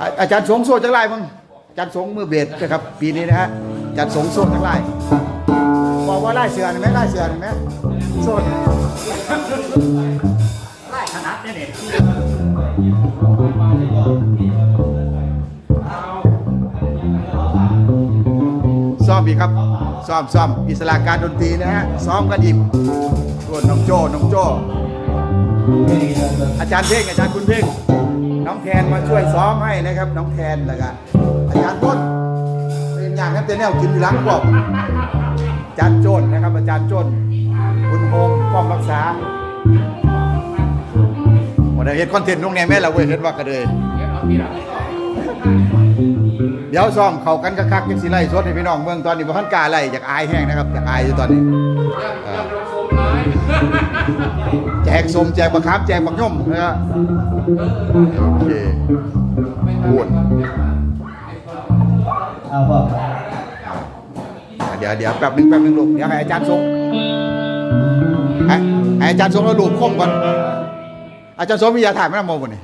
อาอาจารย์สงโซ่จังไรมึงอาจารย์สงมือเบสนะครับ ปีนี้นะฮะอาจารย์สงโซ่จังไรบอกว่าไล่เสือเห็นไหมไล่เสือเห็นไหมโซ่ไล่ขนาดเนี่ยเนี่ยซ้อมอีกครับซ้อมซ้อมอิสระการดนตรีนะฮะซ้อมกันอีกส่วนน้องโจ้น้องโจ้ อาจารย์เพ่งอาจารย์คุณเพ่งน้องแทนมาช่วยซ้อมให้นะครับ น้องแทนแล้วก็อาจารย์ต้นเป็นอย่างนั้นแต่แนวกินอยู่หลังบอาจารย์โจนนะครับ อาจารย์โจนคุณโฮมป้อมรักษาวันนี้เห็นคอนเทนต์ลงแนแม่เราเว้ยเห็นว่ากระเดยเดี๋ยวซ้อมเข้ากันคักๆจังสิไล่สดให้พี่น้องเมืองตอนนี้บ่ทันกล้าไล่อยากอายแห้งนะครับอยากอายอยู่ตอนนี้ แจกสมแจกบักขามแจกบักย่อมนะครับโอเคพูดเอาพ่อเดี๋ยวเดี๋ยวแป๊บหนึงแป๊บหนึงลูกเดี๋ยวให้อาจารย์ทรงให้ให้อาจารย์ทรงแล้วลูกคมก่อนอาจารย์ทรงมียาถ่ายไหมนะโมบุนี่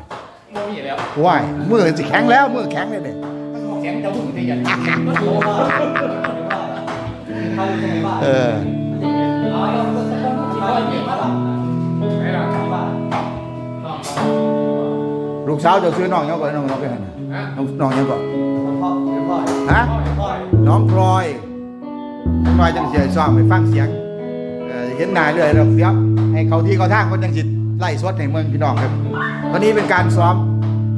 โมมีแล้วว้ายมือสิแข็งแล้วมือแข็งเลยเนี่ยแข็งจะหุ่นที่ยัน ลูกสาวเจะซื้อน้องยังก่อนน้องน้องไปหันน่ะน้องน้องยังก่อนฮะน้องพลอยน้องพลอยจังเสียซ้อมไปฟังเสียงเอ่อเห็นหน้าเลยเราเดี๋ยวให้เขาที่เขาทางคนจังสิไล่สดในเมืองพี่น้องครับตอนนี้เป็นการซ้อม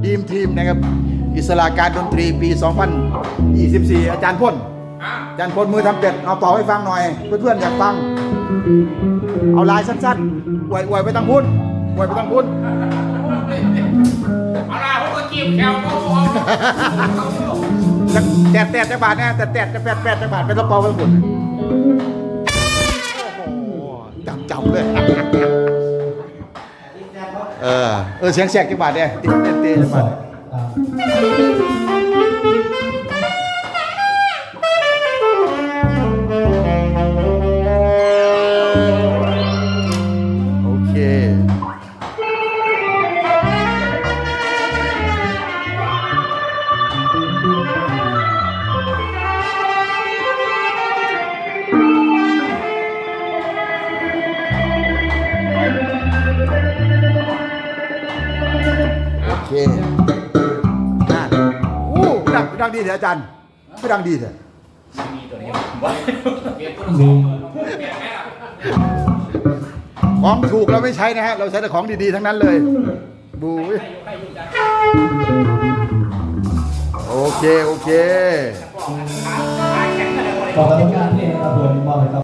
ทีมทีมนะครับ อิสระการดนตรีปี 2024 อาจารย์พ่นอาจารย์พ่นมือทำเป็ดเอาเป่าให้ฟังหน่อย เพื่อนๆอยากฟัง เอาลายสั้นๆอวยอวยไปตั้งพุ่นอวยไปตั้งพุ่นเอา ล่ะพวกก็จิ้มแต่แตดแตดจักบาทนะแต่แตดจะแปดแปดจักบาทเป็นกระเป๋าไปหมดโอ้โหจำจำเลย เออ เออเสียงแสกจักบาทเนี่ยตีเต้นเต้นจักบาท เคน่าโอ้ดังดังดีเถอะอาจารย์ไม่ดังดีเถอะมีตัวนี้เปลี่ยนตัวสูงเปลี่ยนแม่ของถูกเราไม่ใช้นะฮะ เราใช้แต่ของดีๆ ทั้งนั้นเลย บูยโอเค โอเคขอกรรมการนี่ครับผมมอบให้ครับ